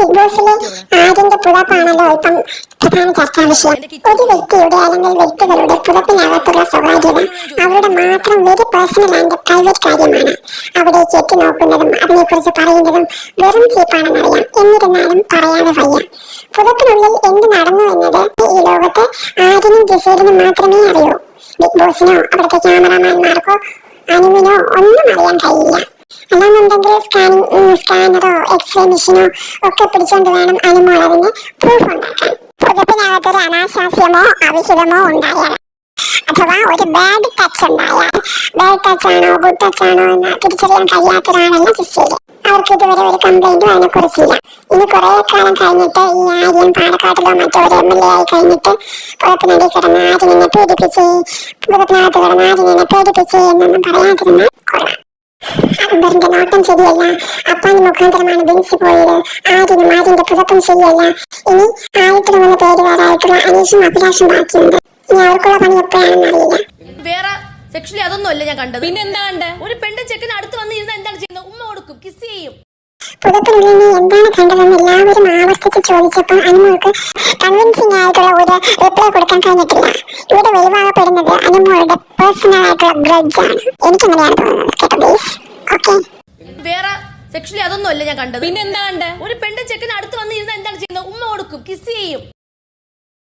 Big ബോസിലെ ആര്യന്റെ പുതപ്പാണല്ലോ ഇപ്പം പ്രധാന ചർച്ചാ വിഷയം. ഒരു വ്യക്തിയുടെ അല്ലെങ്കിൽ വ്യക്തികളുടെ പുതപ്പിനകത്തുള്ള സ്വകാര്യത അവരുടെ മാത്രം വെരി പേഴ്സണൽ ആൻഡ് പ്രൈവറ്റ് കാര്യമാണ്. അവിടേക്ക് എത്തി നോക്കുന്നതും അതിനെക്കുറിച്ച് പറയുന്നതും വെറും ചീപ്പാണെന്നറിയാം. എന്നിരുന്നാലും പറയാതെ വയ്യ. പുതപ്പിനുള്ളിൽ എന്ത് നടന്നു എന്നത് ഈ ലോകത്ത് ആര്യനും ജസീലിനും മാത്രമേ അറിയൂ. ബിഗ് ബോസിനോ അവിടുത്തെ ക്യാമറാമാൻമാർക്കോ അനുവിനോ ഒന്നും അറിയാൻ കഴിയില്ല. അല്ലാന്നുണ്ടെങ്കിൽ സ്കാനിങ് സ്കാനറോ എക്സ്റേ മെഷീനോ ഒക്കെ പിടിച്ചുകൊണ്ട് വേണം അനുമോൾ അതിന് പ്രൂഫ് ഉണ്ടാക്കാൻ. പുതപ്പിനകത്തൊരു അനാശാസ്യമോ അവിഹിതമോ ഉണ്ടായാൽ അഥവാ ഒരു ബാഡ് ടച്ച് ഉണ്ടായാൽ ബാഡ് ടച്ച് ആണോ ഗുഡ് ടച്ച് ആണോ എന്ന് തിരിച്ചറിയാൻ കഴിയാത്തൊരാളല്ല സിസ്റ്റേര് അവർക്ക് ഇതുവരെ ഒരു കംപ്ലൈന്റും അതിനെ കുറിച്ചില്ല ഇനി കുറെ കാലം കഴിഞ്ഞിട്ട് ഈ ആര്യൻ പാലക്കാട്ടിലോ മറ്റോ ഒരു എം എൽ എ ആയി കഴിഞ്ഞിട്ട് പുറത്തിനടി കിടന്ന് ആര്യനെ പീഡിപ്പിച്ച് പുറത്തിനകത്ത് കിടന്ന് ആര്യനെ പീഡിപ്പിച്ച് എന്നൊന്നും പറയാതിരുന്നാൽ കൊള്ളാം. അക്ബറിന്റെ നോട്ടം ശരിയല്ല. അപ്പാന്റെ മുഖാന്തരമാണ് ബെൻസ് പോയത്. ആര്യനും ആര്യന്റെ പുതപ്പും ശരിയല്ല. ഇനി ആയിരത്തിലൊന്ന് പേരുകാരായിട്ടുള്ള അനീഷും അഭിലാഷും ബാക്കിയുണ്ട്. ഇനി അവർക്കുള്ള പണി എപ്പോഴാണെന്ന് അറിയില്ല. വേറെ സെക്ഷലി അതൊന്നും അല്ല ഞാൻ കണ്ടത്. പിന്നെ എന്താ കണ്ടേ ഒരു പെണ്ണും ചെക്കൻ അടുത്ത് വന്ന് ഇരുന്ന് എന്താണ് ചെയ്യുന്നത്? ഉമ്മ കൊടുക്കും കിസ് ചെയ്യും. പുതപ്പിനുള്ളിൽ നീ എന്താണ് കണ്ടതെന്ന് എല്ലാവരും ആവർത്തിച്ച് ചോദിച്ചപ്പോൾ അനുമോൾക്ക് കൺവിൻസിംഗ് ആയിട്ടുള്ള ഒരു റിപ്ലൈ കൊടുക്കാൻ കഴിഞ്ഞിട്ടില്ല. ഇവിടെ വെളിവാകപ്പെടുന്നത് അനുമോളുടെ പേഴ്സണൽ ആയിട്ടുള്ള ബ്രഡ്ജാണ് ആണ്. എനിക്കങ്ങനെയാണ് തോന്നുന്നത്. കേട്ടോ ഓക്കെ വേറെ സെക്ഷലി അതൊന്നും അല്ല ഞാൻ കണ്ടത്. പിന്നെ എന്താ കണ്ടേ? ഒരു പെണ്ണും ചെക്കൻ അടുത്ത് വന്ന് ഇരുന്ന് എന്താണ് ചെയ്യുന്നത്? ഉമ്മ കൊടുക്കും കിസ് ചെയ്യും.